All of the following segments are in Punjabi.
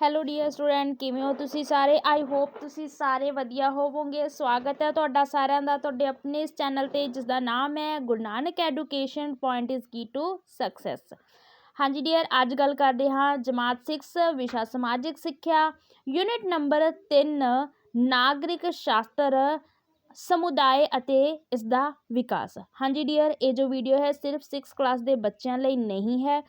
ਹੈਲੋ ਡੀਅਰ ਸਟੂਡੈਂਟ ਕਿਵੇਂ ਹੋ ਤੁਸੀਂ ਸਾਰੇ? ਆਈ ਹੋਪ ਤੁਸੀਂ ਸਾਰੇ ਵਧੀਆ ਹੋਵੋਗੇ। ਸਵਾਗਤ ਹੈ ਤੁਹਾਡਾ ਸਾਰਿਆਂ ਦਾ, ਤੁਹਾਡੇ ਆਪਣੇ ਇਸ ਚੈਨਲ ਤੇ ਜਿਸ ਦਾ ਨਾਮ ਹੈ Guru Nanak education point is key to success ਹਾਂਜੀ ਡੀਅਰ ਅੱਜ ਗੱਲ ਕਰਦੇ ਹਾਂ ਜਮਾਤ 6 ਵਿਸ਼ਾ ਸਮਾਜਿਕ ਸਿੱਖਿਆ। ਯੂਨਿਟ ਨੰਬਰ 3 ਨਾਗਰਿਕ ਸ਼ਾਸਤਰ, ਸਮੁਦਾਇ ਅਤੇ ਇਸ ਦਾ ਵਿਕਾਸ। ਹਾਂਜੀ ਡੀਅਰ ਇਹ ਜੋ ਵੀਡੀਓ ਹੈ ਸਿਰਫ 6 ਕਲਾਸ ਦੇ ਬੱਚਿਆਂ ਲਈ ਨਹੀਂ ਹੈ।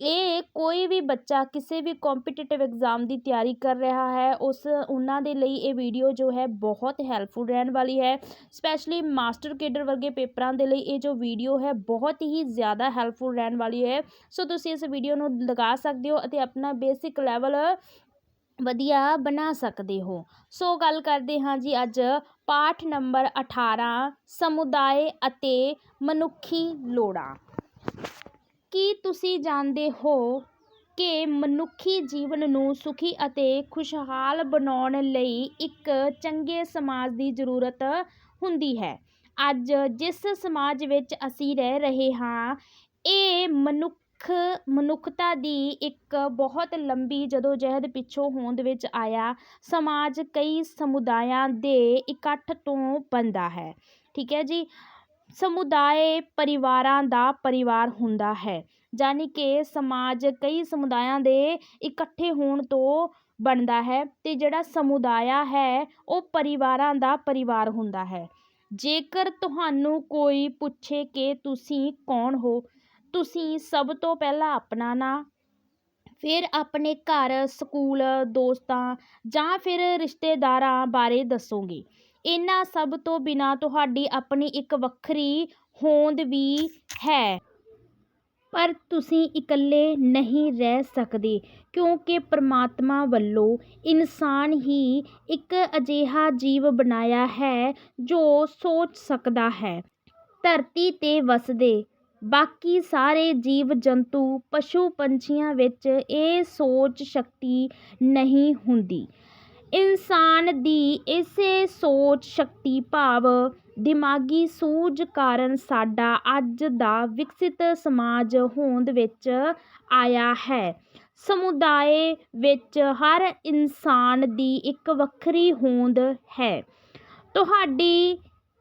ਇਹ ਕੋਈ ਵੀ ਬੱਚਾ ਕਿਸੇ ਵੀ ਕੋਂਪੀਟੀਟਿਵ ਇਗਜ਼ਾਮ ਦੀ ਤਿਆਰੀ ਕਰ ਰਿਹਾ ਹੈ, ਉਸ ਉਹਨਾਂ ਦੇ ਲਈ ਇਹ ਵੀਡੀਓ ਜੋ ਹੈ ਬਹੁਤ ਹੈਲਪਫੁਲ ਰਹਿਣ ਵਾਲੀ ਹੈ। ਸਪੈਸ਼ਲੀ ਮਾਸਟਰ ਕੇਡਰ ਵਰਗੇ ਪੇਪਰਾਂ ਦੇ ਲਈ ਇਹ ਜੋ ਵੀਡੀਓ ਹੈ ਬਹੁਤ ਹੀ ਜ਼ਿਆਦਾ ਹੈਲਪਫੁਲ ਰਹਿਣ ਵਾਲੀ ਹੈ। ਸੋ ਤੁਸੀਂ ਇਸ ਵੀਡੀਓ ਨੂੰ ਲਗਾ ਸਕਦੇ ਹੋ ਅਤੇ ਆਪਣਾ ਬੇਸਿਕ ਲੈਵਲ ਵਧੀਆ ਬਣਾ ਸਕਦੇ ਹੋ। ਸੋ ਗੱਲ ਕਰਦੇ ਹਾਂ ਜੀ ਅੱਜ ਪਾਠ ਨੰਬਰ 18 ਸਮੁਦਾਇ ਅਤੇ ਮਨੁੱਖੀ ਲੋੜਾਂ। ਕੀ ਤੁਸੀਂ ਜਾਣਦੇ ਹੋ ਕਿ ਮਨੁੱਖੀ ਜੀਵਨ ਨੂੰ ਸੁਖੀ ਅਤੇ ਖੁਸ਼ਹਾਲ ਬਣਾਉਣ ਲਈ ਇੱਕ ਚੰਗੇ ਸਮਾਜ ਦੀ ਜ਼ਰੂਰਤ ਹੁੰਦੀ ਹੈ? ਅੱਜ ਜਿਸ ਸਮਾਜ ਵਿੱਚ ਅਸੀਂ ਰਹਿ ਰਹੇ ਹਾਂ, ਇਹ ਮਨੁੱਖ, ਮਨੁੱਖਤਾ ਦੀ ਇੱਕ ਬਹੁਤ ਲੰਬੀ ਜਦੋਜਹਿਦ ਪਿੱਛੋਂ ਹੋਂਦ ਵਿੱਚ ਆਇਆ ਸਮਾਜ ਕਈ ਸਮੁਦਾਇਆਂ ਦੇ ਇਕੱਠ ਤੋਂ ਬਣਦਾ ਹੈ। ਠੀਕ ਹੈ ਜੀ? ਸਮੁਦਾਇ ਪਰਿਵਾਰਾਂ ਦਾ ਪਰਿਵਾਰ ਹੁੰਦਾ ਹੈ ਯਾਨੀ ਕਿ ਸਮਾਜ ਕਈ ਸਮੁਦਾਇਆਂ ਦੇ ਇਕੱਠੇ ਹੋਣ ਤੋਂ ਬਣਦਾ ਹੈ ਅਤੇ ਜਿਹੜਾ ਸਮੁਦਾਇ ਹੈ, ਉਹ ਪਰਿਵਾਰਾਂ ਦਾ ਪਰਿਵਾਰ ਹੁੰਦਾ ਹੈ। ਜੇਕਰ ਤੁਹਾਨੂੰ ਕੋਈ ਪੁੱਛੇ ਕਿ ਤੁਸੀਂ ਕੌਣ ਹੋ, ਤੁਸੀਂ ਸਭ ਤੋਂ ਪਹਿਲਾਂ ਆਪਣਾ ਨਾਂ, ਫਿਰ ਆਪਣੇ ਘਰ, ਸਕੂਲ, ਦੋਸਤਾਂ ਜਾਂ ਫਿਰ ਰਿਸ਼ਤੇਦਾਰਾਂ ਬਾਰੇ ਦੱਸੋਗੇ। ਇਹਨਾਂ ਸਭ ਤੋਂ ਬਿਨਾਂ ਤੁਹਾਡੀ ਆਪਣੀ ਇੱਕ ਵੱਖਰੀ ਹੋਂਦ ਵੀ ਹੈ। ਪਰ ਤੁਸੀਂ ਇਕੱਲੇ ਨਹੀਂ ਰਹਿ ਸਕਦੇ, ਕਿਉਂਕਿ ਪਰਮਾਤਮਾ ਵੱਲੋਂ ਇਨਸਾਨ ਹੀ ਇੱਕ ਅਜਿਹਾ ਜੀਵ ਬਣਾਇਆ ਹੈ ਜੋ ਸੋਚ ਸਕਦਾ ਹੈ। ਧਰਤੀ 'ਤੇ ਵਸਦੇ ਬਾਕੀ ਸਾਰੇ ਜੀਵ ਜੰਤੂ ਪਸ਼ੂ ਪੰਛੀਆਂ ਵਿੱਚ ਇਹ ਸੋਚ ਸ਼ਕਤੀ ਨਹੀਂ ਹੁੰਦੀ। ਇਨਸਾਨ ਦੀ ਇਸੇ ਸੋਚ ਸ਼ਕਤੀ ਭਾਵ ਦਿਮਾਗੀ ਸੂਝ ਕਾਰਨ ਸਾਡਾ ਅੱਜ ਦਾ ਵਿਕਸਿਤ ਸਮਾਜ ਹੋਂਦ ਵਿੱਚ ਆਇਆ ਹੈ। ਸਮੁਦਾਇ ਵਿੱਚ ਹਰ ਇਨਸਾਨ ਦੀ ਇੱਕ ਵੱਖਰੀ ਹੋਂਦ ਹੈ। ਤੁਹਾਡੀ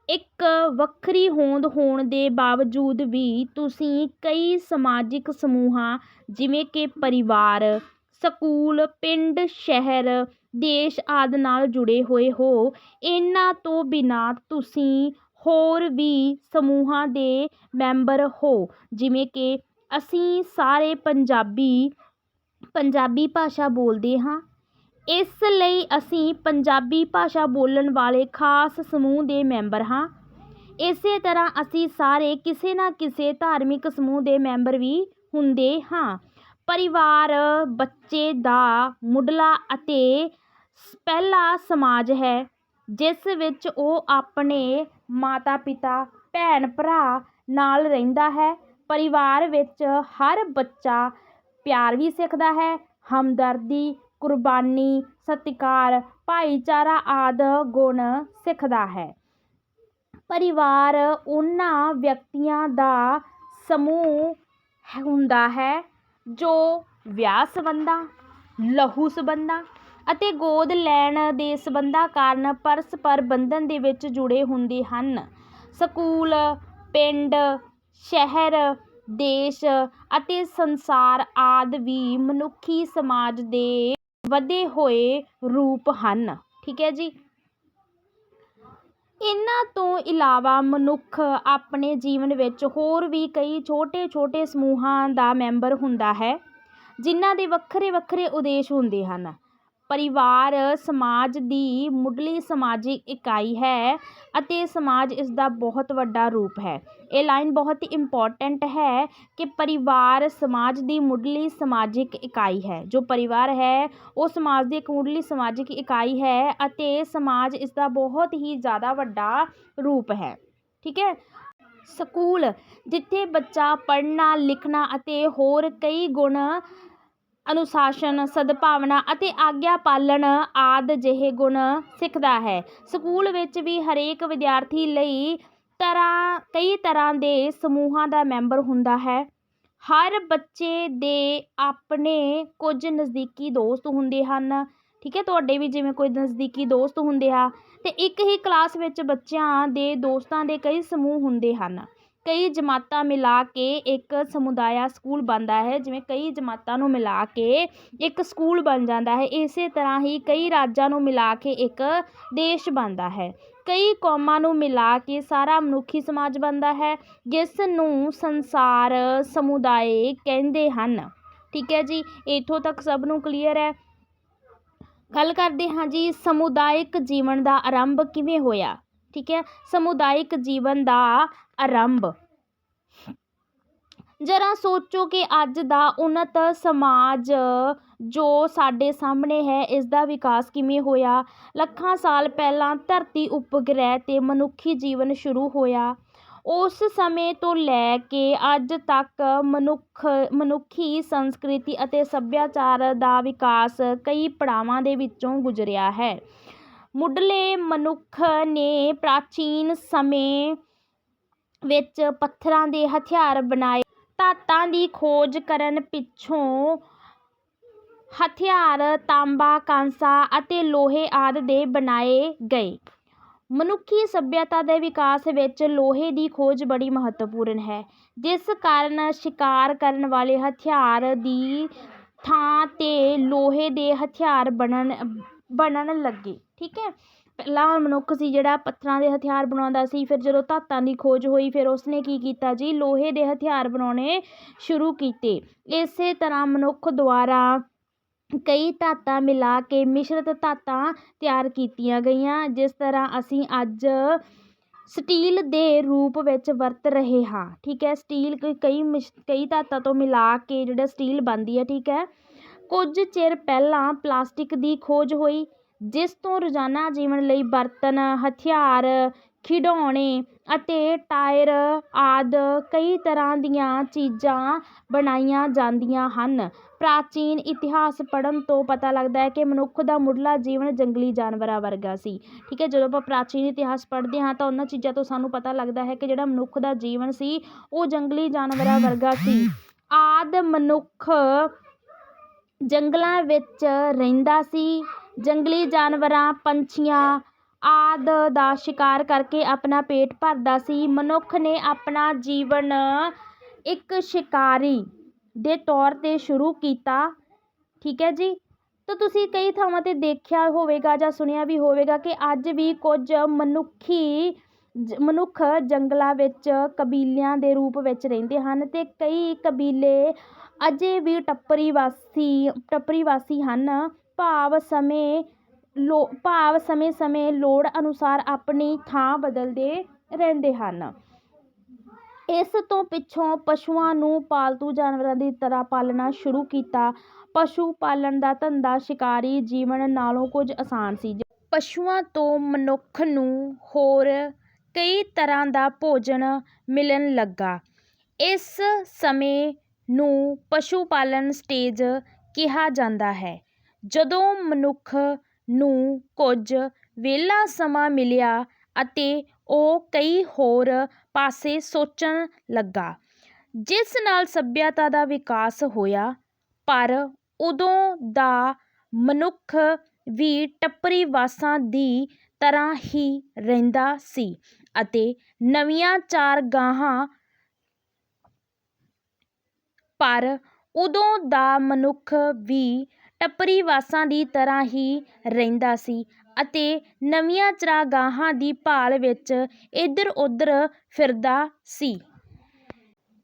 ਇੱਕ ਵੱਖਰੀ ਹੋਂਦ ਹੋਣ ਦੇ ਬਾਵਜੂਦ ਵੀ ਤੁਸੀਂ ਕਈ ਸਮਾਜਿਕ ਸਮੂਹਾਂ ਜਿਵੇਂ ਕਿ ਪਰਿਵਾਰ ਸਕੂਲ, ਪਿੰਡ, ਸ਼ਹਿਰ, ਦੇਸ਼ ਆਦਿ ਨਾਲ ਜੁੜੇ ਹੋਏ ਹੋ। ਇਹਨਾਂ ਤੋਂ ਬਿਨਾਂ ਤੁਸੀਂ ਹੋਰ ਵੀ ਸਮੂਹਾਂ ਦੇ ਮੈਂਬਰ ਹੋ। ਜਿਵੇਂ ਕਿ ਅਸੀਂ ਸਾਰੇ ਪੰਜਾਬੀ ਪੰਜਾਬੀ ਭਾਸ਼ਾ ਬੋਲਦੇ ਹਾਂ। ਇਸ ਲਈ ਅਸੀਂ ਪੰਜਾਬੀ ਭਾਸ਼ਾ ਬੋਲਣ ਵਾਲੇ ਖਾਸ ਸਮੂਹ ਦੇ ਮੈਂਬਰ ਹਾਂ। ਇਸੇ ਤਰ੍ਹਾਂ ਅਸੀਂ ਸਾਰੇ ਕਿਸੇ ਨਾ ਕਿਸੇ ਧਾਰਮਿਕ ਸਮੂਹ ਦੇ ਮੈਂਬਰ ਵੀ ਹੁੰਦੇ ਹਾਂ। ਪਰਿਵਾਰ, ਬੱਚੇ ਦਾ ਮੁੱਢਲਾ ਅਤੇ ਪਹਿਲਾ ਸਮਾਜ ਹੈ, ਜਿਸ ਵਿੱਚ ਉਹ ਆਪਣੇ ਮਾਤਾ ਪਿਤਾ, ਭੈਣ ਭਰਾ ਨਾਲ ਰਹਿੰਦਾ ਹੈ। ਪਰਿਵਾਰ ਵਿੱਚ ਹਰ ਬੱਚਾ ਪਿਆਰ ਵੀ ਸਿੱਖਦਾ ਹੈ। ਹਮਦਰਦੀ, ਕੁਰਬਾਨੀ, ਸਤਿਕਾਰ, ਭਾਈਚਾਰਾ ਆਦਿ ਗੁਣ ਸਿੱਖਦਾ ਹੈ। ਪਰਿਵਾਰ ਉਹਨਾਂ ਵਿਅਕਤੀਆਂ ਦਾ ਸਮੂਹ ਹੁੰਦਾ ਹੈ ਜੋ ਵਿਆਹ ਸੰਬੰਧਾਂ, ਲਹੂ ਸੰਬੰਧਾਂ ਅਤੇ ਗੋਦ ਲੈਣ ਦੇ ਸੰਬੰਧਾਂ ਕਾਰਨ ਪਰਸਪਰ ਬੰਧਨ ਦੇ ਵਿੱਚ ਜੁੜੇ ਹੁੰਦੇ ਹਨ। ਸਕੂਲ, ਪਿੰਡ, ਸ਼ਹਿਰ, ਦੇਸ਼ ਅਤੇ ਸੰਸਾਰ ਆਦਿ ਵੀ ਮਨੁੱਖੀ ਸਮਾਜ ਦੇ ਵਧੇ ਹੋਏ ਰੂਪ ਹਨ। ਠੀਕ ਹੈ ਜੀ? ਇਹਨਾਂ ਤੋਂ ਇਲਾਵਾ ਮਨੁੱਖ ਆਪਣੇ ਜੀਵਨ ਵਿੱਚ ਹੋਰ ਵੀ ਕਈ ਛੋਟੇ ਛੋਟੇ ਸਮੂਹਾਂ ਦਾ ਮੈਂਬਰ ਹੁੰਦਾ ਹੈ, ਜਿਨ੍ਹਾਂ ਦੇ ਵੱਖਰੇ ਵੱਖਰੇ ਉਦੇਸ਼ ਹੁੰਦੇ ਹਨ। ਪਰਿਵਾਰ, ਸਮਾਜ ਦੀ ਮੁੱਢਲੀ ਸਮਾਜਿਕ ਇਕਾਈ ਹੈ ਅਤੇ ਸਮਾਜ ਇਸ ਦਾ ਬਹੁਤ ਵੱਡਾ ਰੂਪ ਹੈ। ਇਹ ਲਾਈਨ ਬਹੁਤ ਹੀ ਇੰਪੋਰਟੈਂਟ ਹੈ ਕਿ ਪਰਿਵਾਰ ਸਮਾਜ ਦੀ ਮੁੱਢਲੀ ਸਮਾਜਿਕ ਇਕਾਈ ਹੈ। ਜੋ ਪਰਿਵਾਰ ਹੈ, ਉਹ ਸਮਾਜ ਦੀ ਇੱਕ ਮੁੱਢਲੀ ਸਮਾਜਿਕ ਇਕਾਈ ਹੈ ਅਤੇ ਸਮਾਜ ਇਸ ਦਾ ਬਹੁਤ ਹੀ ਜ਼ਿਆਦਾ ਵੱਡਾ ਰੂਪ ਹੈ। ਠੀਕ ਹੈ? ਸਕੂਲ, ਜਿੱਥੇ ਬੱਚਾ ਪੜ੍ਹਨਾ, ਲਿਖਣਾ ਅਤੇ ਹੋਰ ਕਈ ਗੁਣ ਅਨੁਸ਼ਾਸਨ, ਸਦਭਾਵਨਾ ਅਤੇ ਆਗਿਆ ਪਾਲਣ ਆਦਿ ਜਿਹੇ ਗੁਣ ਸਿੱਖਦਾ ਹੈ। ਸਕੂਲ ਵਿੱਚ ਵੀ ਹਰੇਕ ਵਿਦਿਆਰਥੀ ਲਈ ਤਰ੍ਹਾਂ, ਕਈ ਤਰ੍ਹਾਂ ਦੇ ਸਮੂਹਾਂ ਦਾ ਮੈਂਬਰ ਹੁੰਦਾ ਹੈ। ਹਰ ਬੱਚੇ ਦੇ ਆਪਣੇ ਕੁਝ ਨਜ਼ਦੀਕੀ ਦੋਸਤ ਹੁੰਦੇ ਹਨ। ਠੀਕ ਹੈ, ਤੁਹਾਡੇ ਵੀ ਜਿਵੇਂ ਕੋਈ ਨਜ਼ਦੀਕੀ ਦੋਸਤ ਹੁੰਦੇ ਆ ਅਤੇ ਇੱਕ ਹੀ ਕਲਾਸ ਵਿੱਚ ਬੱਚਿਆਂ ਦੇ ਦੋਸਤਾਂ ਦੇ ਕਈ ਸਮੂਹ ਹੁੰਦੇ ਹਨ। ਕਈ ਜਮਾਤਾਂ ਮਿਲਾ ਕੇ ਇੱਕ ਸਮੁਦਾਇ ਸਕੂਲ ਬਣਦਾ ਹੈ, ਜਿਵੇਂ ਕਈ ਜਮਾਤਾਂ ਨੂੰ ਮਿਲਾ ਕੇ ਇੱਕ ਸਕੂਲ ਬਣ ਜਾਂਦਾ ਹੈ, ਇਸੇ ਤਰ੍ਹਾਂ ਹੀ ਕਈ ਰਾਜਾਂ ਨੂੰ ਮਿਲਾ ਕੇ ਇੱਕ ਦੇਸ਼ ਬਣਦਾ ਹੈ। ਕਈ ਕੌਮਾਂ ਨੂੰ ਮਿਲਾ ਕੇ ਸਾਰਾ ਮਨੁੱਖੀ ਸਮਾਜ ਬਣਦਾ ਹੈ, ਜਿਸ ਨੂੰ ਸੰਸਾਰ ਸਮੁਦਾਇ ਕਹਿੰਦੇ ਹਨ। ਠੀਕ ਹੈ ਜੀ, ਇੱਥੋਂ ਤੱਕ ਸਭ ਨੂੰ ਕਲੀਅਰ ਹੈ। ਗੱਲ ਕਰਦੇ ਹਾਂ ਜੀ, ਸਮੁਦਾਇਕ ਜੀਵਨ ਦਾ ਆਰੰਭ ਕਿਵੇਂ ਹੋਇਆ? ਠੀਕ ਹੈ, ਸਮੁਦਾਇਕ ਜੀਵਨ ਦਾ ਆਰੰਭ। ਜਰਾ ਸੋਚੋ ਕਿ ਅੱਜ ਦਾ ਉੱਨਤ ਸਮਾਜ ਜੋ ਸਾਡੇ ਸਾਹਮਣੇ ਹੈ, ਇਸ ਦਾ ਵਿਕਾਸ ਕਿਵੇਂ ਹੋਇਆ? ਲੱਖਾਂ ਸਾਲ ਪਹਿਲਾਂ ਧਰਤੀ ਉਪਗ੍ਰਹਿ 'ਤੇ ਮਨੁੱਖੀ ਜੀਵਨ ਸ਼ੁਰੂ ਹੋਇਆ। ਉਸ ਸਮੇਂ ਤੋਂ ਲੈ ਕੇ ਅੱਜ ਤੱਕ ਮਨੁੱਖ, ਮਨੁੱਖੀ ਸੰਸਕ੍ਰਿਤੀ ਅਤੇ ਸੱਭਿਆਚਾਰ ਦਾ ਵਿਕਾਸ ਕਈ ਪੜਾਵਾਂ ਦੇ ਵਿੱਚੋਂ ਗੁਜ਼ਰਿਆ ਹੈ। ਮੁੱਢਲੇ ਮਨੁੱਖ ਨੇ ਪ੍ਰਾਚੀਨ ਸਮੇਂ ਵਿੱਚ ਪੱਥਰਾਂ ਦੇ ਹਥਿਆਰ ਬਣਾਏ। ਧਾਤਾਂ ਦੀ ਖੋਜ ਕਰਨ ਪਿੱਛੋਂ ਹਥਿਆਰ, ਤਾਂਬਾ, ਕਾਂਸਾ ਅਤੇ ਲੋਹੇ ਆਦਿ ਦੇ ਬਣਾਏ ਗਏ। ਮਨੁੱਖੀ ਸੱਭਿਅਤਾ ਦੇ ਵਿਕਾਸ ਵਿੱਚ ਲੋਹੇ ਦੀ ਖੋਜ ਬੜੀ ਮਹੱਤਵਪੂਰਨ ਹੈ, ਜਿਸ ਕਾਰਨ ਸ਼ਿਕਾਰ ਕਰਨ ਵਾਲੇ ਹਥਿਆਰ ਦੀ ਥਾਂ 'ਤੇ ਲੋਹੇ ਦੇ ਹਥਿਆਰ ਬਣਨ ਬਣਨ ਲੱਗੇ। ਠੀਕ ਹੈ। ਪਹਿਲਾਂ ਮਨੁੱਖ ਸੀ ਜਿਹੜਾ ਪੱਥਰਾਂ ਦੇ ਹਥਿਆਰ ਬਣਾਉਂਦਾ ਸੀ, ਫਿਰ ਜਦੋਂ ਧਾਤਾਂ ਦੀ ਖੋਜ ਹੋਈ, ਫਿਰ ਉਸਨੇ ਕੀ ਕੀਤਾ ਜੀ? ਲੋਹੇ ਦੇ ਹਥਿਆਰ ਬਣਾਉਣੇ ਸ਼ੁਰੂ ਕੀਤੇ। ਇਸੇ ਤਰ੍ਹਾਂ ਮਨੁੱਖ ਦੁਆਰਾ ਕਈ ਧਾਤਾਂ ਮਿਲਾ ਕੇ ਮਿਸ਼ਰਤ ਧਾਤਾਂ ਤਿਆਰ ਕੀਤੀਆਂ ਗਈਆਂ, ਜਿਸ ਤਰ੍ਹਾਂ ਅਸੀਂ ਅੱਜ ਸਟੀਲ ਦੇ ਰੂਪ ਵਿੱਚ ਵਰਤ ਰਹੇ ਹਾਂ, ਠੀਕ ਹੈ? ਸਟੀਲ ਕ, ਕਈ ਮਿਸ਼, ਕਈ ਧਾਤਾਂ ਤੋਂ ਮਿਲਾ ਕੇ ਜਿਹੜਾ ਸਟੀਲ ਬਣਦੀ ਹੈ, ਠੀਕ ਹੈ? ਕੁਝ ਚਿਰ ਪਹਿਲਾਂ ਪਲਾਸਟਿਕ ਦੀ ਖੋਜ ਹੋਈ ਜਿਸ ਤੋਂ ਰੋਜ਼ਾਨਾ ਜੀਵਨ ਲਈ ਬਰਤਨ, ਹਥਿਆਰ, ਖਿਡੌਣੇ ਅਤੇ ਟਾਇਰ ਆਦਿ ਕਈ ਤਰ੍ਹਾਂ ਦੀਆਂ ਚੀਜ਼ਾਂ ਬਣਾਈਆਂ ਜਾਂਦੀਆਂ ਹਨ। ਪ੍ਰਾਚੀਨ ਇਤਿਹਾਸ ਪੜ੍ਹਨ ਤੋਂ ਪਤਾ ਲੱਗਦਾ ਹੈ ਕਿ ਮਨੁੱਖ ਦਾ ਮੁੱਢਲਾ ਜੀਵਨ ਜੰਗਲੀ ਜਾਨਵਰਾਂ ਵਰਗਾ ਸੀ। ਠੀਕ ਹੈ, ਜਦੋਂ ਆਪਾਂ ਪ੍ਰਾਚੀਨ ਇਤਿਹਾਸ ਪੜ੍ਹਦੇ ਹਾਂ ਤਾਂ ਉਹਨਾਂ ਚੀਜ਼ਾਂ ਤੋਂ ਸਾਨੂੰ ਪਤਾ ਲੱਗਦਾ ਹੈ ਕਿ ਜਿਹੜਾ ਮਨੁੱਖ ਦਾ ਜੀਵਨ ਸੀ, ਉਹ ਜੰਗਲੀ ਜਾਨਵਰਾਂ ਵਰਗਾ ਸੀ। ਆਦਿ ਮਨੁੱਖ ਜੰਗਲਾਂ ਵਿੱਚ ਰਹਿੰਦਾ ਸੀ ਜੰਗਲੀ ਜਾਨਵਰਾਂ, ਪੰਛੀਆਂ ਆਦਿ ਦਾ ਸ਼ਿਕਾਰ ਕਰਕੇ ਆਪਣਾ ਪੇਟ ਭਰਦਾ ਸੀ। ਮਨੁੱਖ ਨੇ ਆਪਣਾ ਜੀਵਨ ਇੱਕ ਸ਼ਿਕਾਰੀ ਦੇ ਤੌਰ 'ਤੇ ਸ਼ੁਰੂ ਕੀਤਾ। ਠੀਕ ਹੈ ਜੀ? ਤਾਂ ਤੁਸੀਂ ਕਈ ਥਾਵਾਂ 'ਤੇ ਦੇਖਿਆ ਹੋਵੇਗਾ ਜਾਂ ਸੁਣਿਆ ਵੀ ਹੋਵੇਗਾ ਕਿ ਅੱਜ ਵੀ ਕੁਝ ਮਨੁੱਖੀ ਮਨੁੱਖ ਜੰਗਲਾਂ ਵਿੱਚ ਕਬੀਲਿਆਂ ਦੇ ਰੂਪ ਵਿੱਚ ਰਹਿੰਦੇ ਹਨ ਅਤੇ ਕਈ ਕਬੀਲੇ ਅਜੇ ਵੀ ਟੱਪਰੀ ਵਾਸੀ ਟੱਪਰੀ ਵਾਸੀ ਹਨ। ਭਾਵ ਸਮੇਂ ਲੋ, ਭਾਵ ਸਮੇਂ ਸਮੇਂ ਲੋੜ ਅਨੁਸਾਰ ਆਪਣੀ ਥਾਂ ਬਦਲਦੇ ਰਹਿੰਦੇ ਹਨ। ਇਸ ਤੋਂ ਪਿੱਛੋਂ ਪਸ਼ੂਆਂ ਨੂੰ ਪਾਲਤੂ ਜਾਨਵਰਾਂ ਦੀ ਤਰ੍ਹਾਂ ਪਾਲਣਾ ਸ਼ੁਰੂ ਕੀਤਾ। ਪਸ਼ੂ ਪਾਲਣ ਦਾ ਧੰਦਾ ਸ਼ਿਕਾਰੀ ਜੀਵਨ ਨਾਲੋਂ ਕੁਝ ਆਸਾਨ ਸੀ। ਪਸ਼ੂਆਂ ਤੋਂ ਮਨੁੱਖ ਨੂੰ ਹੋਰ ਕਈ ਤਰ੍ਹਾਂ ਦਾ ਭੋਜਨ ਮਿਲਣ ਲੱਗਾ। ਇਸ ਸਮੇਂ ਨੂੰ ਪਸ਼ੂ ਪਾਲਣ ਸਟੇਜ ਕਿਹਾ ਜਾਂਦਾ ਹੈ। ਜਦੋਂ ਮਨੁੱਖ ਨੂੰ ਕੁਝ ਵਿਹਲਾ ਸਮਾਂ ਮਿਲਿਆ ਅਤੇ ਉਹ ਕਈ ਹੋਰ ਪਾਸੇ ਸੋਚਣ ਲੱਗਾ, ਜਿਸ ਨਾਲ ਸੱਭਿਅਤਾ ਦਾ ਵਿਕਾਸ ਹੋਇਆ, ਪਰ ਉਦੋਂ ਦਾ ਮਨੁੱਖ ਵੀ ਟੱਪਰੀ ਵਾਸਾਂ ਦੀ ਤਰ੍ਹਾਂ ਹੀ ਰਹਿੰਦਾ ਸੀ ਅਤੇ ਨਵੀਆਂ ਚਾਰਗਾਹਾਂ ਪਰ ਉਦੋਂ ਦਾ ਮਨੁੱਖ ਵੀ ਟੱਪਰੀ ਵਾਸਾਂ ਦੀ ਤਰ੍ਹਾਂ ਹੀ ਰਹਿੰਦਾ ਸੀ ਅਤੇ ਨਵੀਆਂ ਚਰਾਗਾਹਾਂ ਦੀ ਭਾਲ ਵਿੱਚ ਇੱਧਰ ਉੱਧਰ ਫਿਰਦਾ ਸੀ।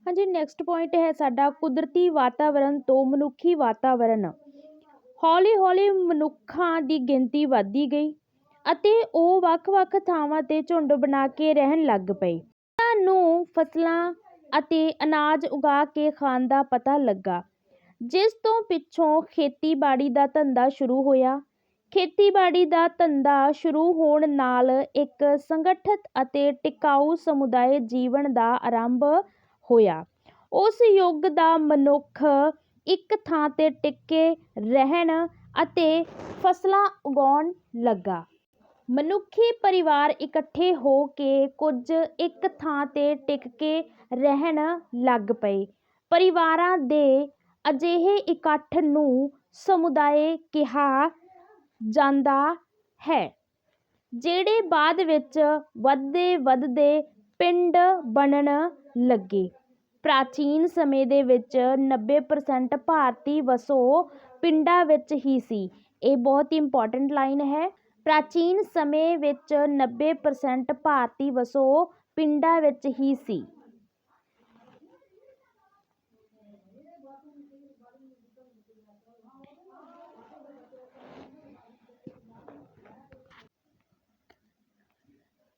ਹਾਂਜੀ ਨੈਕਸਟ ਪੁਆਇੰਟ ਹੈ ਸਾਡਾ ਕੁਦਰਤੀ ਵਾਤਾਵਰਨ ਤੋਂ ਮਨੁੱਖੀ ਵਾਤਾਵਰਨ ਹੌਲੀ ਹੌਲੀ ਮਨੁੱਖਾਂ ਦੀ ਗਿਣਤੀ ਵੱਧਦੀ ਗਈ ਅਤੇ ਉਹ ਵੱਖ-ਵੱਖ ਥਾਵਾਂ 'ਤੇ ਝੁੰਡ ਬਣਾ ਕੇ ਰਹਿਣ ਲੱਗ ਪਏ। ਉਹਨਾਂ ਨੂੰ ਫਸਲਾਂ ਅਤੇ ਅਨਾਜ ਉਗਾ ਕੇ ਖਾਣ ਦਾ ਪਤਾ ਲੱਗਾ। ਜਿਸ ਤੋਂ ਪਿੱਛੋਂ ਖੇਤੀਬਾੜੀ ਦਾ ਧੰਦਾ ਸ਼ੁਰੂ ਹੋਇਆ। ਖੇਤੀਬਾੜੀ ਦਾ ਧੰਦਾ ਸ਼ੁਰੂ ਹੋਣ ਨਾਲ ਇੱਕ ਸੰਗਠਿਤ ਅਤੇ ਟਿਕਾਊ ਸਮੁਦਾਇ ਜੀਵਨ ਦਾ ਆਰੰਭ ਹੋਇਆ। ਉਸ ਯੁੱਗ ਦਾ ਮਨੁੱਖ ਇੱਕ ਥਾਂ 'ਤੇ ਟਿਕੇ ਰਹਿਣ ਅਤੇ ਫਸਲਾਂ ਉਗਾਉਣ ਲੱਗਾ। ਮਨੁੱਖੀ ਪਰਿਵਾਰ ਇਕੱਠੇ ਹੋ ਕੇ ਕੁਝ ਇੱਕ ਥਾਂ 'ਤੇ ਟਿਕ ਕੇ ਰਹਿਣ ਲੱਗ ਪਏ। ਪਰਿਵਾਰਾਂ ਦੇ ਅਜਿਹੇ ਇਕੱਠ ਨੂੰ ਸਮੁਦਾਇ ਕਿਹਾ ਜਾਂਦਾ ਹੈ, ਜਿਹੜੇ ਬਾਅਦ ਵਿੱਚ ਵਧਦੇ ਵਧਦੇ ਪਿੰਡ ਬਣਨ ਲੱਗੇ। ਪ੍ਰਾਚੀਨ ਸਮੇਂ ਦੇ ਵਿੱਚ ਨੱਬੇ ਪ੍ਰਸੈਂਟ ਭਾਰਤੀ ਵਸੋਂ ਪਿੰਡਾਂ ਵਿੱਚ ਹੀ ਸੀ। ਇਹ ਬਹੁਤ ਹੀ ਇੰਪੋਰਟੈਂਟ ਲਾਈਨ ਹੈ। ਪ੍ਰਾਚੀਨ ਸਮੇਂ ਵਿੱਚ ਨੱਬੇ ਪ੍ਰਸੈਂਟ ਭਾਰਤੀ ਵਸੋਂ ਪਿੰਡਾਂ ਵਿੱਚ ਹੀ ਸੀ।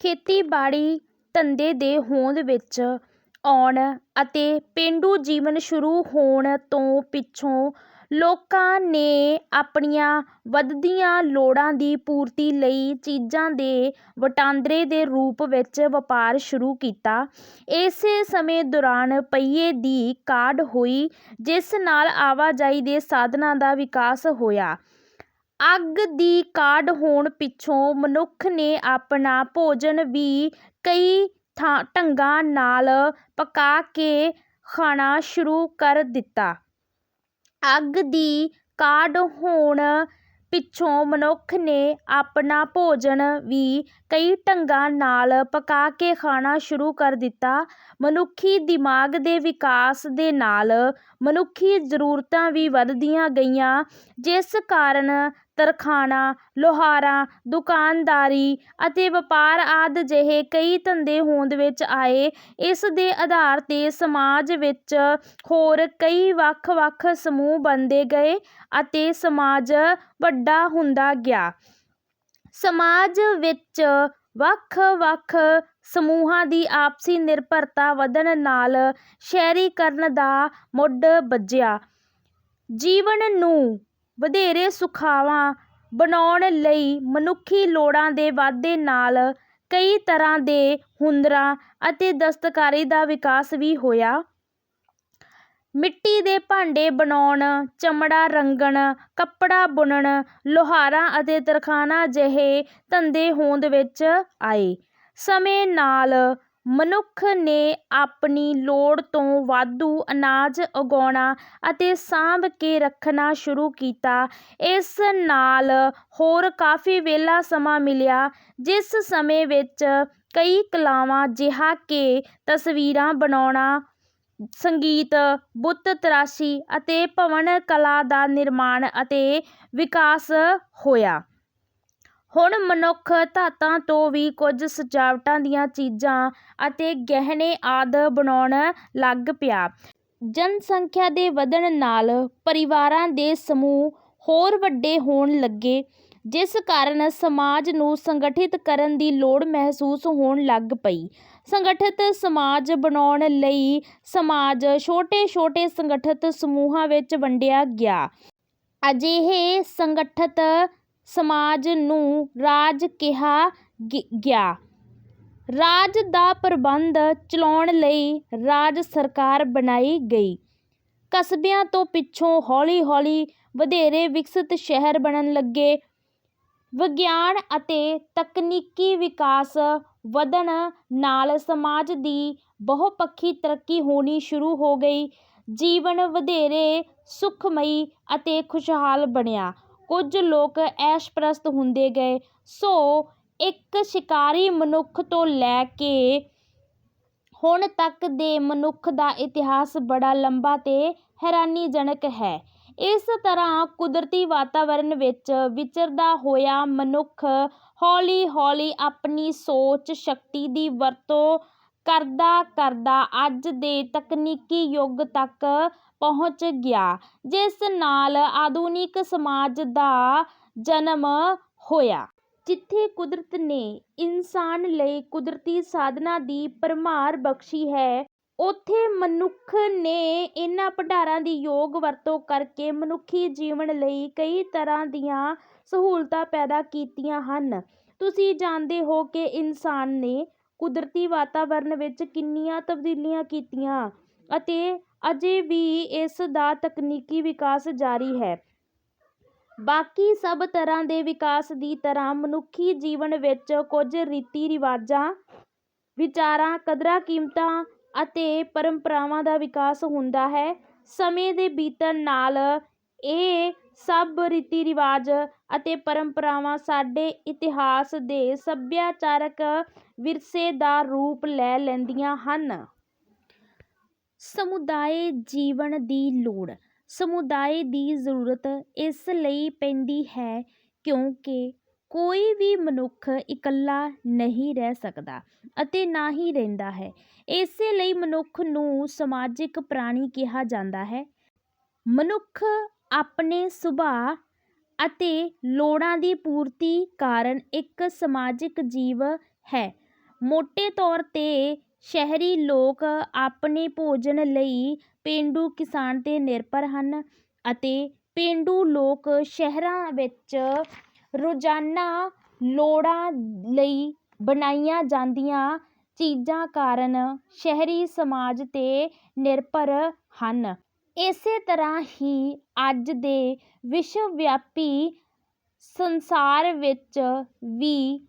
ਖੇਤੀਬਾੜੀ ਧੰਦੇ ਦੇ ਹੋਂਦ ਵਿੱਚ ਆਉਣ ਅਤੇ ਪੇਂਡੂ ਜੀਵਨ ਸ਼ੁਰੂ ਹੋਣ ਤੋਂ ਪਿੱਛੋਂ ਲੋਕਾਂ ਨੇ ਆਪਣੀਆਂ ਵੱਧਦੀਆਂ ਲੋੜਾਂ ਦੀ ਪੂਰਤੀ ਲਈ ਚੀਜ਼ਾਂ ਦੇ ਵਟਾਂਦਰੇ ਦੇ ਰੂਪ ਵਿੱਚ ਵਪਾਰ ਸ਼ੁਰੂ ਕੀਤਾ। ਇਸੇ ਸਮੇਂ ਦੌਰਾਨ ਪਹੀਏ ਦੀ ਕਾਢ ਹੋਈ, ਜਿਸ ਨਾਲ ਆਵਾਜਾਈ ਦੇ ਸਾਧਨਾਂ ਦਾ ਵਿਕਾਸ ਹੋਇਆ। ਅੱਗ ਦੀ ਕਾਢ ਹੋਣ ਪਿੱਛੋਂ ਮਨੁੱਖ ਨੇ ਆਪਣਾ ਭੋਜਨ ਵੀ ਕਈ ਥਾਂ ਢੰਗਾਂ ਨਾਲ ਪਕਾ ਕੇ ਖਾਣਾ ਸ਼ੁਰੂ ਕਰ ਦਿੱਤਾ। ਅੱਗ ਦੀ ਕਾਢ ਹੋਣ ਪਿੱਛੋਂ ਮਨੁੱਖ ਨੇ ਆਪਣਾ ਭੋਜਨ ਵੀ ਕਈ ਢੰਗਾਂ ਨਾਲ ਪਕਾ ਕੇ ਖਾਣਾ ਸ਼ੁਰੂ ਕਰ ਦਿੱਤਾ। ਮਨੁੱਖੀ ਦਿਮਾਗ ਦੇ ਵਿਕਾਸ ਦੇ ਨਾਲ ਮਨੁੱਖੀ ਜ਼ਰੂਰਤਾਂ ਵੀ ਵੱਧਦੀਆਂ ਗਈਆਂ, ਜਿਸ ਕਾਰਨ ਤਰਖਾਣਾ, ਲੁਹਾਰਾਂ, ਦੁਕਾਨਦਾਰੀ ਅਤੇ ਵਪਾਰ ਆਦਿ ਜਿਹੇ ਕਈ ਧੰਦੇ ਹੋਂਦ ਵਿੱਚ ਆਏ। ਇਸ ਦੇ ਆਧਾਰ 'ਤੇ ਸਮਾਜ ਵਿੱਚ ਹੋਰ ਕਈ ਵੱਖ-ਵੱਖ ਸਮੂਹ ਬਣਦੇ ਗਏ ਅਤੇ ਸਮਾਜ ਵੱਡਾ ਹੁੰਦਾ ਗਿਆ। ਸਮਾਜ ਵਿੱਚ ਵੱਖ-ਵੱਖ ਸਮੂਹਾਂ ਦੀ ਆਪਸੀ ਨਿਰਭਰਤਾ ਵਧਣ ਨਾਲ ਸ਼ਹਿਰੀਕਰਨ ਦਾ ਮੁੱਢ ਬੱਝਿਆ ਜੀਵਨ ਨੂੰ ਵਧੇਰੇ ਸੁਖਾਵਾਂ ਬਣਾਉਣ ਲਈ ਮਨੁੱਖੀ ਲੋੜਾਂ ਦੇ ਵਾਧੇ ਨਾਲ ਕਈ ਤਰ੍ਹਾਂ ਦੇ ਹੁਨਰਾਂ ਅਤੇ ਦਸਤਕਾਰੀ ਦਾ ਵਿਕਾਸ ਵੀ ਹੋਇਆ। ਮਿੱਟੀ ਦੇ ਭਾਂਡੇ ਬਣਾਉਣ, ਚਮੜਾ ਰੰਗਣ, ਕੱਪੜਾ ਬੁਣਨ, ਲੁਹਾਰਾਂ ਅਤੇ ਤਰਖਾਣਾ ਜਿਹੇ ਧੰਦੇ ਹੋਂਦ ਵਿੱਚ ਆਏ। ਸਮੇਂ ਨਾਲ ਮਨੁੱਖ ਨੇ ਆਪਣੀ ਲੋੜ ਤੋਂ ਵਾਧੂ ਅਨਾਜ ਉਗਾਉਣਾ ਅਤੇ ਸਾਂਭ ਕੇ ਰੱਖਣਾ ਸ਼ੁਰੂ ਕੀਤਾ। ਇਸ ਨਾਲ ਹੋਰ ਕਾਫੀ ਵਿਹਲਾ ਸਮਾਂ ਮਿਲਿਆ, ਜਿਸ ਸਮੇਂ ਵਿੱਚ ਕਈ ਕਲਾਵਾਂ ਜਿਹਾ ਕਿ ਤਸਵੀਰਾਂ ਬਣਾਉਣਾ ਸੰਗੀਤ, ਬੁੱਤ ਤਰਾਸ਼ੀ ਅਤੇ ਭਵਨ ਕਲਾ ਦਾ ਨਿਰਮਾਣ ਅਤੇ ਵਿਕਾਸ ਹੋਇਆ। ਹੁਣ ਮਨੁੱਖ ਧਾਤਾਂ ਤੋਂ ਵੀ ਕੁਝ ਸਜਾਵਟਾਂ ਦੀਆਂ ਚੀਜ਼ਾਂ ਅਤੇ ਗਹਿਣੇ ਆਦਿ ਬਣਾਉਣ ਲੱਗ ਪਿਆ। ਜਨਸੰਖਿਆ ਦੇ ਵਧਣ ਨਾਲ ਪਰਿਵਾਰਾਂ ਦੇ ਸਮੂਹ ਹੋਰ ਵੱਡੇ ਹੋਣ ਲੱਗੇ, ਜਿਸ ਕਾਰਨ ਸਮਾਜ ਨੂੰ ਸੰਗਠਿਤ ਕਰਨ ਦੀ ਲੋੜ ਮਹਿਸੂਸ ਹੋਣ ਲੱਗ ਪਈ। ਸੰਗਠਿਤ ਸਮਾਜ ਬਣਾਉਣ ਲਈ ਸਮਾਜ ਛੋਟੇ-ਛੋਟੇ ਸੰਗਠਿਤ ਸਮੂਹਾਂ ਵਿੱਚ ਵੰਡਿਆ ਗਿਆ। ਅਜਿਹੇ ਸੰਗਠਿਤ ਸਮਾਜ ਨੂੰ ਰਾਜ ਕਿਹਾ ਗਿਆ। ਰਾਜ ਦਾ ਪ੍ਰਬੰਧ ਚਲਾਉਣ ਲਈ ਰਾਜ ਸਰਕਾਰ ਬਣਾਈ ਗਈ। ਕਸਬਿਆਂ ਤੋਂ ਪਿੱਛੋਂ ਹੌਲੀ-ਹੌਲੀ ਵਧੇਰੇ ਵਿਕਸਿਤ ਸ਼ਹਿਰ ਬਣਨ ਲੱਗੇ। ਵਿਗਿਆਨ ਅਤੇ ਤਕਨੀਕੀ ਵਿਕਾਸ ਵਧਣ ਨਾਲ ਸਮਾਜ ਦੀ ਬਹੁਪੱਖੀ ਤਰੱਕੀ ਹੋਣੀ ਸ਼ੁਰੂ ਹੋ ਗਈ। ਜੀਵਨ ਵਧੇਰੇ ਸੁਖਮਈ ਅਤੇ ਖੁਸ਼ਹਾਲ ਬਣਿਆ। ਕੁਝ ਲੋਕ ਐਸ਼ਪ੍ਰਸਤ ਹੁੰਦੇ ਗਏ। ਸੋ ਇੱਕ ਸ਼ਿਕਾਰੀ ਮਨੁੱਖ ਤੋਂ ਲੈ ਕੇ ਹੁਣ ਤੱਕ ਦੇ ਮਨੁੱਖ ਦਾ ਇਤਿਹਾਸ ਬੜਾ ਲੰਬਾ ਤੇ ਹੈਰਾਨੀਜਨਕ ਹੈ। ਇਸ ਤਰ੍ਹਾਂ ਕੁਦਰਤੀ ਵਾਤਾਵਰਨ ਵਿੱਚ ਵਿਚਰਦਾ ਹੋਇਆ ਮਨੁੱਖ ਹੌਲੀ-ਹੌਲੀ ਆਪਣੀ ਸੋਚ ਸ਼ਕਤੀ ਦੀ ਵਰਤੋਂ ਕਰਦਾ ਕਰਦਾ ਅੱਜ ਦੇ ਤਕਨੀਕੀ ਯੁੱਗ ਤੱਕ ਪਹੁੰਚ ਗਿਆ, ਜਿਸ ਨਾਲ ਆਧੁਨਿਕ ਸਮਾਜ ਦਾ ਜਨਮ ਹੋਇਆ। ਜਿੱਥੇ ਕੁਦਰਤ ਨੇ ਇਨਸਾਨ ਲਈ ਕੁਦਰਤੀ ਸਾਧਨਾਂ ਦੀ ਭਰਮਾਰ ਬਖਸ਼ੀ ਹੈ, ਉੱਥੇ ਮਨੁੱਖ ਨੇ ਇਹਨਾਂ ਭੰਡਾਰਾਂ ਦੀ ਯੋਗ ਵਰਤੋਂ ਕਰਕੇ ਮਨੁੱਖੀ ਜੀਵਨ ਲਈ ਕਈ ਤਰ੍ਹਾਂ ਦੀਆਂ ਸਹੂਲਤਾਂ ਪੈਦਾ ਕੀਤੀਆਂ ਹਨ। ਤੁਸੀਂ ਜਾਣਦੇ ਹੋ ਕਿ ਇਨਸਾਨ ਨੇ ਕੁਦਰਤੀ ਵਾਤਾਵਰਨ ਵਿੱਚ ਕਿੰਨੀਆਂ ਤਬਦੀਲੀਆਂ ਕੀਤੀਆਂ ਅਤੇ ਅਜੇ ਵੀ ਇਸ ਦਾ ਤਕਨੀਕੀ ਵਿਕਾਸ ਜਾਰੀ ਹੈ। ਬਾਕੀ ਸਭ ਤਰ੍ਹਾਂ ਦੇ ਵਿਕਾਸ ਦੀ ਤਰ੍ਹਾਂ ਮਨੁੱਖੀ ਜੀਵਨ ਵਿੱਚ ਕੁਝ ਰੀਤੀ ਰਿਵਾਜਾਂ, ਵਿਚਾਰਾਂ, ਕਦਰਾਂ ਕੀਮਤਾਂ ਅਤੇ ਪਰੰਪਰਾਵਾਂ ਦਾ ਵਿਕਾਸ ਹੁੰਦਾ ਹੈ। ਸਮੇਂ ਦੇ ਬੀਤਣ ਨਾਲ ਇਹ ਸਭ ਰੀਤੀ ਰਿਵਾਜ ਅਤੇ ਪਰੰਪਰਾਵਾਂ ਸਾਡੇ ਇਤਿਹਾਸ ਦੇ ਸੱਭਿਆਚਾਰਕ ਵਿਰਸੇ ਦਾ ਰੂਪ ਲੈ ਲੈਂਦੀਆਂ ਹਨ। ਸਮੁਦਾਇ ਜੀਵਨ ਦੀ ਲੋੜ। ਸਮੁਦਾਇ ਦੀ ਜ਼ਰੂਰਤ ਇਸ ਲਈ ਪੈਂਦੀ ਹੈ ਕਿਉਂਕਿ ਕੋਈ ਵੀ ਮਨੁੱਖ ਇਕੱਲਾ ਨਹੀਂ ਰਹਿ ਸਕਦਾ ਅਤੇ ਨਾ ਹੀ ਰਹਿੰਦਾ ਹੈ। ਇਸੇ ਲਈ ਮਨੁੱਖ ਨੂੰ ਸਮਾਜਿਕ ਪ੍ਰਾਣੀ ਕਿਹਾ ਜਾਂਦਾ ਹੈ। ਮਨੁੱਖ ਆਪਣੇ ਸੁਭਾਅ ਅਤੇ ਲੋੜਾਂ ਦੀ ਪੂਰਤੀ ਕਾਰਨ ਇੱਕ ਸਮਾਜਿਕ ਜੀਵ ਹੈ। ਮੋਟੇ ਤੌਰ 'ਤੇ ਸ਼ਹਿਰੀ ਲੋਕ ਆਪਣੇ ਭੋਜਨ ਲਈ ਪੇਂਡੂ ਕਿਸਾਨ 'ਤੇ ਨਿਰਭਰ ਹਨ ਅਤੇ ਪੇਂਡੂ ਲੋਕ ਸ਼ਹਿਰਾਂ ਵਿੱਚ ਰੋਜ਼ਾਨਾ ਲੋੜਾਂ ਲਈ ਬਣਾਈਆਂ ਜਾਂਦੀਆਂ ਚੀਜ਼ਾਂ ਕਾਰਨ ਸ਼ਹਿਰੀ ਸਮਾਜ 'ਤੇ ਨਿਰਭਰ ਹਨ। ਇਸੇ ਤਰ੍ਹਾਂ ਹੀ ਅੱਜ ਦੇ ਵਿਸ਼ਵ ਵਿਆਪੀ ਸੰਸਾਰ ਵਿੱਚ ਵੀ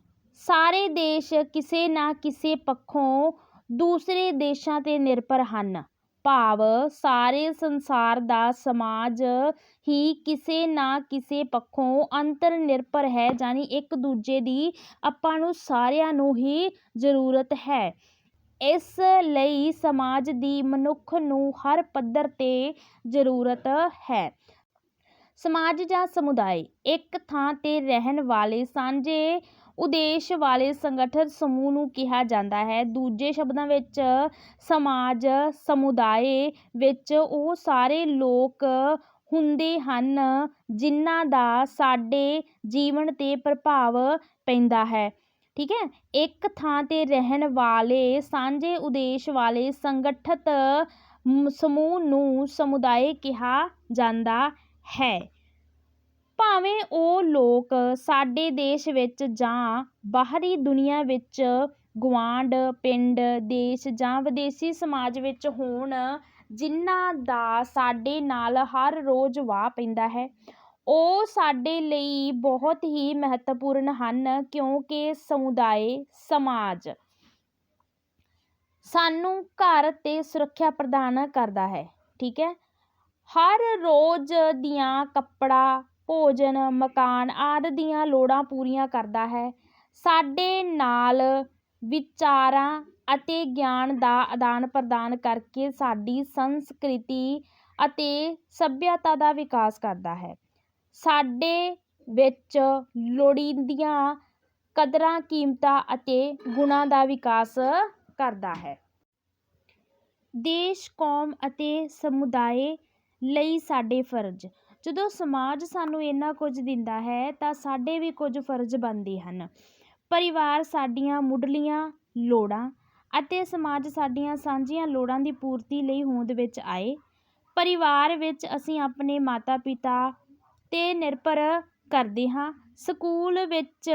ਸਾਰੇ ਦੇਸ਼ ਕਿਸੇ ਨਾ ਕਿਸੇ ਪੱਖੋਂ ਦੂਸਰੇ ਦੇਸ਼ਾਂ 'ਤੇ ਨਿਰਭਰ ਹਨ। ਭਾਵ ਸਾਰੇ ਸੰਸਾਰ ਦਾ ਸਮਾਜ ਹੀ ਕਿਸੇ ਨਾ ਕਿਸੇ ਪੱਖੋਂ ਅੰਤਰ ਨਿਰਭਰ ਹੈ ਜਾਨੀ ਇੱਕ ਦੂਜੇ ਦੀ ਆਪਾਂ ਨੂੰ ਸਾਰਿਆਂ ਨੂੰ ਹੀ ਜ਼ਰੂਰਤ ਹੈ। ਇਸ ਲਈ ਸਮਾਜ ਦੀ ਮਨੁੱਖ ਨੂੰ ਹਰ ਪੱਧਰ 'ਤੇ ਜ਼ਰੂਰਤ ਹੈ। ਸਮਾਜ ਜਾਂ ਸਮੁਦਾਇ ਇੱਕ ਥਾਂ 'ਤੇ ਰਹਿਣ ਵਾਲੇ ਸਾਂਝੇ ਉਦੇਸ਼ ਵਾਲੇ ਸੰਗਠਿਤ ਸਮੂਹ ਨੂੰ ਕਿਹਾ ਜਾਂਦਾ ਹੈ। ਦੂਜੇ ਸ਼ਬਦਾਂ ਵਿੱਚ, ਸਮਾਜ, ਸਮੁਦਾਇ ਵਿੱਚ ਉਹ ਸਾਰੇ ਲੋਕ ਹੁੰਦੇ ਹਨ ਜਿਨ੍ਹਾਂ ਦਾ ਸਾਡੇ ਜੀਵਨ 'ਤੇ ਪ੍ਰਭਾਵ ਪੈਂਦਾ ਹੈ। ਠੀਕ ਹੈ? ਇੱਕ ਥਾਂ 'ਤੇ ਰਹਿਣ ਵਾਲੇ, ਸਾਂਝੇ ਉਦੇਸ਼ ਵਾਲੇ ਸੰਗਠਿਤ ਸਮੂਹ ਨੂੰ ਸਮੁਦਾਇ ਕਿਹਾ ਜਾਂਦਾ ਹੈ। ਭਾਵੇਂ ਉਹ ਲੋਕ ਸਾਡੇ ਦੇਸ਼ ਵਿੱਚ ਜਾਂ ਬਾਹਰੀ ਦੁਨੀਆ ਵਿੱਚ ਗੁਆਂਢ, ਪਿੰਡ, ਦੇਸ਼ ਜਾਂ ਵਿਦੇਸ਼ੀ ਸਮਾਜ ਵਿੱਚ ਹੋਣ, ਜਿਨ੍ਹਾਂ ਦਾ ਸਾਡੇ ਨਾਲ ਹਰ ਰੋਜ਼ ਵਾਹ ਪੈਂਦਾ ਹੈ। ਉਹ ਸਾਡੇ ਲਈ ਬਹੁਤ ਹੀ ਮਹੱਤਵਪੂਰਨ ਹਨ ਕਿਉਂਕਿ ਸਮੁਦਾਇ, ਸਮਾਜ ਸਾਨੂੰ ਘਰ ਤੇ ਸੁਰੱਖਿਆ ਪ੍ਰਦਾਨ ਕਰਦਾ ਹੈ, ਠੀਕ ਹੈ? ਹਰ ਰੋਜ਼ ਦੀਆਂ ਕੱਪੜਾ, ਭੋਜਨ, ਮਕਾਨ ਆਦਿ ਦੀਆਂ ਲੋੜਾਂ ਪੂਰੀਆਂ ਕਰਦਾ ਹੈ। ਸਾਡੇ ਨਾਲ ਵਿਚਾਰਾਂ ਅਤੇ ਗਿਆਨ ਦਾ ਆਦਾਨ ਪ੍ਰਦਾਨ ਕਰਕੇ ਸਾਡੀ ਸੰਸਕ੍ਰਿਤੀ ਅਤੇ ਸੱਭਿਅਤਾ ਦਾ ਵਿਕਾਸ ਕਰਦਾ ਹੈ। ਸਾਡੇ ਵਿੱਚ ਲੋੜੀਂਦੀਆਂ ਕਦਰਾਂ, ਕੀਮਤਾਂ ਅਤੇ ਗੁਣਾਂ ਦਾ ਵਿਕਾਸ ਕਰਦਾ ਹੈ। ਦੇਸ਼, ਕੌਮ ਅਤੇ ਸਮੁਦਾਇ ਲਈ ਸਾਡੇ ਫਰਜ਼। ਜਦੋਂ ਸਮਾਜ ਸਾਨੂੰ ਇੰਨਾ ਕੁਝ ਦਿੰਦਾ ਹੈ, ਤਾਂ ਸਾਡੇ ਵੀ ਕੁਝ ਫਰਜ਼ ਬਣਦੇ ਹਨ। ਪਰਿਵਾਰ ਸਾਡੀਆਂ ਮੁੱਢਲੀਆਂ ਲੋੜਾਂ ਅਤੇ ਸਮਾਜ ਸਾਡੀਆਂ ਸਾਂਝੀਆਂ ਲੋੜਾਂ ਦੀ ਪੂਰਤੀ ਲਈ ਹੋਂਦ ਵਿੱਚ ਆਏ। ਪਰਿਵਾਰ ਵਿੱਚ ਅਸੀਂ ਆਪਣੇ ਮਾਤਾ ਪਿਤਾ 'ਤੇ ਨਿਰਭਰ ਕਰਦੇ ਹਾਂ। ਸਕੂਲ ਵਿੱਚ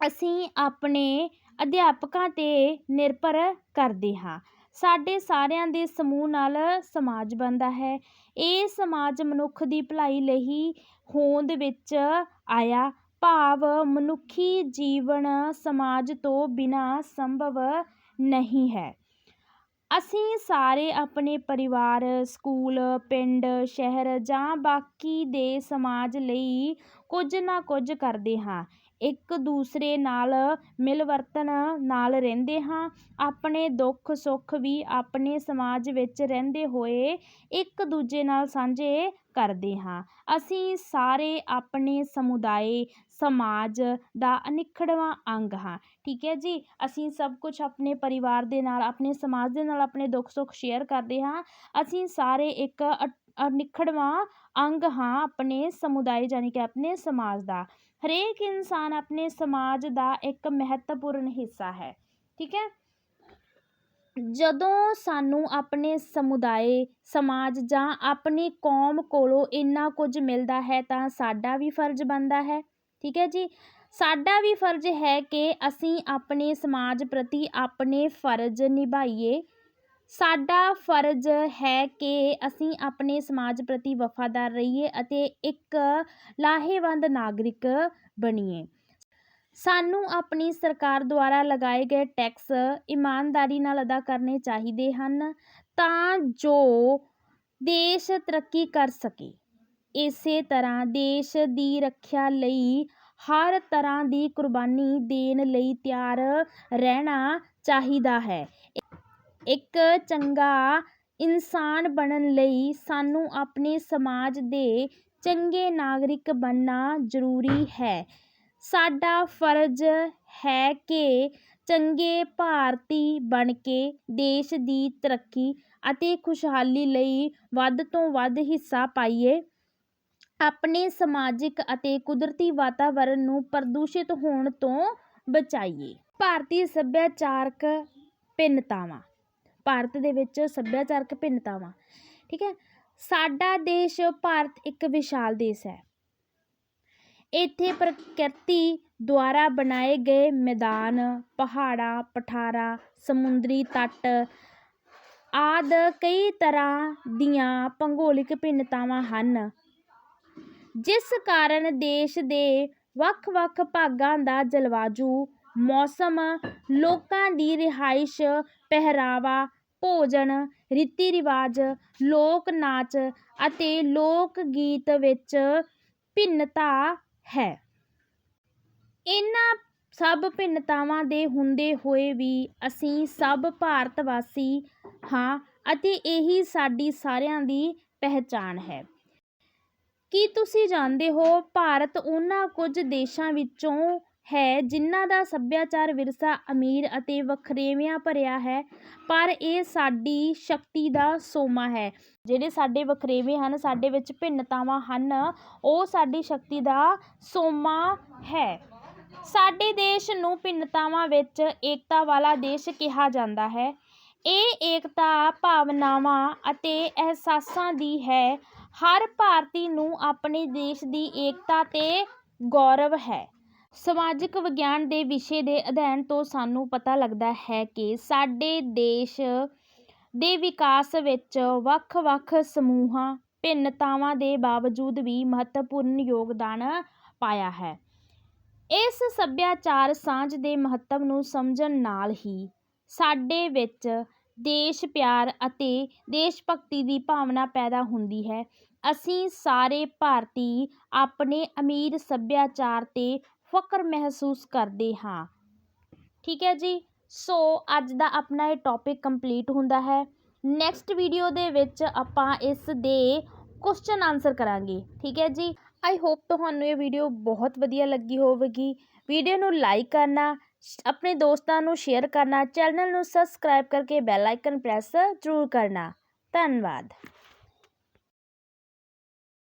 ਅਸੀਂ ਆਪਣੇ ਅਧਿਆਪਕਾਂ 'ਤੇ ਨਿਰਭਰ ਕਰਦੇ ਹਾਂ। ਸਾਡੇ ਸਾਰਿਆਂ ਦੇ ਸਮੂਹ ਨਾਲ ਸਮਾਜ ਬਣਦਾ ਹੈ। ਇਹ ਸਮਾਜ ਮਨੁੱਖ ਦੀ ਭਲਾਈ ਲਈ ਹੋਂਦ ਵਿੱਚ ਆਇਆ ਭਾਵ ਮਨੁੱਖੀ ਜੀਵਨ ਸਮਾਜ ਤੋਂ ਬਿਨਾਂ ਸੰਭਵ ਨਹੀਂ ਹੈ। ਅਸੀਂ ਸਾਰੇ ਆਪਣੇ ਪਰਿਵਾਰ, ਸਕੂਲ, ਪਿੰਡ, ਸ਼ਹਿਰ ਜਾਂ ਬਾਕੀ ਦੇ ਸਮਾਜ ਲਈ ਕੁਝ ਨਾ ਕੁਝ ਕਰਦੇ ਹਾਂ। ਇੱਕ ਦੂਸਰੇ ਨਾਲ ਮਿਲਵਰਤਨ ਨਾਲ ਰਹਿੰਦੇ ਹਾਂ। ਆਪਣੇ ਦੁੱਖ ਸੁੱਖ ਵੀ ਆਪਣੇ ਸਮਾਜ ਵਿੱਚ ਰਹਿੰਦੇ ਹੋਏ ਇੱਕ ਦੂਜੇ ਨਾਲ ਸਾਂਝੇ ਕਰਦੇ ਹਾਂ। ਅਸੀਂ ਸਾਰੇ ਆਪਣੇ ਸਮੁਦਾਇ, ਸਮਾਜ ਦਾ ਅਨਿੱਖੜਵਾਂ ਅੰਗ ਹਾਂ। ਠੀਕ ਹੈ ਜੀ? ਅਸੀਂ ਸਭ ਕੁਛ ਆਪਣੇ ਪਰਿਵਾਰ ਦੇ ਨਾਲ, ਆਪਣੇ ਸਮਾਜ ਦੇ ਨਾਲ, ਆਪਣੇ ਦੁੱਖ ਸੁੱਖ ਸ਼ੇਅਰ ਕਰਦੇ ਹਾਂ। ਅਸੀਂ ਸਾਰੇ ਇੱਕ ਅਨਿੱਖੜਵਾਂ ਅੰਗ ਹਾਂ ਆਪਣੇ ਸਮੁਦਾਇ ਜਾਨੀ ਕਿ ਆਪਣੇ ਸਮਾਜ ਦਾ। ਹਰੇਕ ਇਨਸਾਨ ਆਪਣੇ ਸਮਾਜ ਦਾ ਇੱਕ ਮਹੱਤਵਪੂਰਨ ਹਿੱਸਾ ਹੈ। ਠੀਕ ਹੈ? ਜਦੋਂ ਸਾਨੂੰ ਆਪਣੇ ਸਮੁਦਾਇ ਸਮਾਜ ਜਾਂ ਆਪਣੀ ਕੌਮ ਕੋਲੋਂ ਇੰਨਾ ਕੁਝ ਮਿਲਦਾ ਹੈ ਤਾਂ ਸਾਡਾ ਵੀ ਫਰਜ਼ ਬਣਦਾ ਹੈ। ਠੀਕ ਹੈ ਜੀ? ਸਾਡਾ ਵੀ ਫਰਜ਼ ਹੈ ਕਿ ਅਸੀਂ ਆਪਣੇ ਸਮਾਜ ਪ੍ਰਤੀ ਆਪਣੇ ਫਰਜ਼ ਨਿਭਾਈਏ। ਸਾਡਾ ਫਰਜ਼ ਹੈ ਕਿ ਅਸੀਂ ਆਪਣੇ ਸਮਾਜ ਪ੍ਰਤੀ ਵਫਾਦਾਰ ਰਹੀਏ ਅਤੇ ਇੱਕ ਲਾਹੇਵੰਦ ਨਾਗਰਿਕ ਬਣੀਏ। ਸਾਨੂੰ ਆਪਣੀ ਸਰਕਾਰ ਦੁਆਰਾ ਲਗਾਏ ਗਏ ਟੈਕਸ ਇਮਾਨਦਾਰੀ ਨਾਲ ਅਦਾ ਕਰਨੇ ਚਾਹੀਦੇ ਹਨ ਤਾਂ ਜੋ ਦੇਸ਼ ਤਰੱਕੀ ਕਰ ਸਕੇ। ਇਸੇ ਤਰ੍ਹਾਂ ਦੇਸ਼ ਦੀ ਰੱਖਿਆ ਲਈ ਹਰ ਤਰ੍ਹਾਂ ਦੀ ਕੁਰਬਾਨੀ ਦੇਣ ਲਈ ਤਿਆਰ ਰਹਿਣਾ ਚਾਹੀਦਾ ਹੈ। ਇੱਕ ਚੰਗਾ ਇਨਸਾਨ ਬਣਨ ਲਈ ਸਾਨੂੰ ਆਪਣੇ ਸਮਾਜ ਦੇ ਚੰਗੇ ਨਾਗਰਿਕ ਬਣਨਾ ਜ਼ਰੂਰੀ ਹੈ। ਸਾਡਾ ਫਰਜ਼ ਹੈ ਕਿ ਚੰਗੇ ਭਾਰਤੀ ਬਣ ਕੇ ਦੇਸ਼ ਦੀ ਤਰੱਕੀ ਅਤੇ ਖੁਸ਼ਹਾਲੀ ਲਈ ਵੱਧ ਤੋਂ ਵੱਧ ਹਿੱਸਾ ਪਾਈਏ। ਆਪਣੇ ਸਮਾਜਿਕ ਅਤੇ ਕੁਦਰਤੀ ਵਾਤਾਵਰਨ ਨੂੰ ਪ੍ਰਦੂਸ਼ਿਤ ਹੋਣ ਤੋਂ ਬਚਾਈਏ। ਭਾਰਤੀ ਸੱਭਿਆਚਾਰਕ ਭਿੰਨਤਾਵਾਂ। ਭਾਰਤ ਦੇ ਵਿੱਚ ਸੱਭਿਆਚਾਰਕ ਭਿੰਨਤਾਵਾਂ। ਠੀਕ ਹੈ? ਸਾਡਾ ਦੇਸ਼ ਭਾਰਤ ਇੱਕ ਵਿਸ਼ਾਲ ਦੇਸ਼ ਹੈ। ਇੱਥੇ ਪ੍ਰਕਿਰਤੀ ਦੁਆਰਾ ਬਣਾਏ ਗਏ ਮੈਦਾਨ, ਪਹਾੜਾਂ, ਪਠਾਰਾਂ, ਸਮੁੰਦਰੀ ਤੱਟ ਆਦਿ ਕਈ ਤਰ੍ਹਾਂ ਦੀਆਂ ਭੂਗੋਲਿਕ ਭਿੰਨਤਾਵਾਂ ਹਨ, ਜਿਸ ਕਾਰਨ ਦੇਸ਼ ਦੇ ਵੱਖ-ਵੱਖ ਭਾਗਾਂ ਦਾ ਜਲਵਾਯੂ, ਮੌਸਮ, ਲੋਕਾਂ ਦੀ ਰਿਹਾਇਸ਼, ਪਹਿਰਾਵਾ, ਭੋਜਨ ਰੀਤੀ ਰਿਵਾਜ ਲੋਕ ਨਾਚ ਅਤੇ ਲੋਕ ਗੀਤ ਵਿੱਚ ਭਿੰਨਤਾ ਹੈ। ਇਹਨਾਂ ਸਭ ਭਿੰਨਤਾਵਾਂ ਦੇ ਹੁੰਦੇ ਹੋਏ ਵੀ ਅਸੀਂ ਸਭ ਭਾਰਤ ਵਾਸੀ ਹਾਂ ਅਤੇ ਇਹੀ ਸਾਡੀ ਸਾਰਿਆਂ ਦੀ ਪਹਿਚਾਣ ਹੈ। ਕੀ ਤੁਸੀਂ ਜਾਣਦੇ ਹੋ, ਭਾਰਤ ਉਹਨਾਂ ਕੁਝ ਦੇਸ਼ਾਂ ਵਿੱਚੋਂ ਹੈ, ਜਿਨ੍ਹਾਂ ਦਾ ਸੱਭਿਆਚਾਰ ਵਿਰਸਾ ਅਮੀਰ ਅਤੇ ਵਖਰੇਵਿਆਂ ਭਰਿਆ ਹੈ, ਪਰ ਇਹ ਸਾਡੀ ਸ਼ਕਤੀ ਦਾ ਸੋਮਾ ਹੈ। ਜਿਹੜੇ ਸਾਡੇ ਵਖਰੇਵੇ ਹਨ, ਸਾਡੇ ਵਿੱਚ ਭਿੰਨਤਾਵਾਂ ਹਨ, ਉਹ ਸਾਡੀ ਸ਼ਕਤੀ ਦਾ ਸੋਮਾ ਹੈ। ਸਾਡੇ ਦੇਸ਼ ਨੂੰ ਭਿੰਨਤਾਵਾਂ ਵਿੱਚ ਏਕਤਾ ਵਾਲਾ ਦੇਸ਼ ਕਿਹਾ ਜਾਂਦਾ ਹੈ। ਇਹ ਏਕਤਾ ਭਾਵਨਾਵਾਂ ਅਤੇ ਅਹਿਸਾਸਾਂ ਦੀ ਹੈ। ਹਰ ਭਾਰਤੀ ਨੂੰ ਆਪਣੇ ਦੇਸ਼ ਦੀ ਏਕਤਾ 'ਤੇ ਗੌਰਵ ਹੈ। ਸਮਾਜਿਕ ਵਿਗਿਆਨ ਦੇ ਵਿਸ਼ੇ ਦੇ ਅਧਿਐਨ ਤੋਂ ਸਾਨੂੰ ਪਤਾ ਲੱਗਦਾ ਹੈ ਕਿ ਸਾਡੇ ਦੇਸ਼ ਦੇ ਵਿਕਾਸ ਵਿੱਚ ਵੱਖ-ਵੱਖ ਸਮੂਹਾਂ, ਭਿੰਨਤਾਵਾਂ ਦੇ ਬਾਵਜੂਦ ਵੀ ਮਹੱਤਵਪੂਰਨ ਯੋਗਦਾਨ ਪਾਇਆ ਹੈ। ਇਸ ਸੱਭਿਆਚਾਰ ਸਾਂਝ ਦੇ ਮਹੱਤਵ ਨੂੰ ਸਮਝਣ ਨਾਲ ਹੀ ਸਾਡੇ ਵਿੱਚ ਦੇਸ਼ ਪਿਆਰ ਅਤੇ ਦੇਸ਼ ਭਗਤੀ ਦੀ ਭਾਵਨਾ ਪੈਦਾ ਹੁੰਦੀ ਹੈ। ਅਸੀਂ ਸਾਰੇ ਭਾਰਤੀ ਆਪਣੇ ਅਮੀਰ ਸੱਭਿਆਚਾਰ 'ਤੇ ਫਕਰ ਮਹਿਸੂਸ ਕਰਦੇ ਹਾਂ। ਠੀਕ ਹੈ ਜੀ? ਸੋ, ਅੱਜ ਦਾ ਆਪਣਾ ਇਹ ਟੌਪਿਕ ਕੰਪਲੀਟ ਹੁੰਦਾ ਹੈ। ਨੈਕਸਟ ਵੀਡੀਓ ਦੇ ਵਿੱਚ ਆਪਾਂ ਇਸ ਦੇ ਕੁਐਸਚਨ ਆਨਸਰ ਕਰਾਂਗੇ। ਠੀਕ ਹੈ ਜੀ? ਆਈ ਹੋਪ ਤੁਹਾਨੂੰ ਇਹ ਵੀਡੀਓ ਬਹੁਤ ਵਧੀਆ ਲੱਗੀ ਹੋਵੇਗੀ। ਵੀਡੀਓ ਨੂੰ ਲਾਈਕ ਕਰਨਾ, ਆਪਣੇ ਦੋਸਤਾਂ ਨੂੰ ਸ਼ੇਅਰ ਕਰਨਾ ਚੈਨਲ ਨੂੰ ਸਬਸਕ੍ਰਾਈਬ ਕਰਕੇ ਬੈਲ ਆਈਕਨ ਪ੍ਰੈਸ ਜ਼ਰੂਰ ਕਰਨਾ। ਧੰਨਵਾਦ।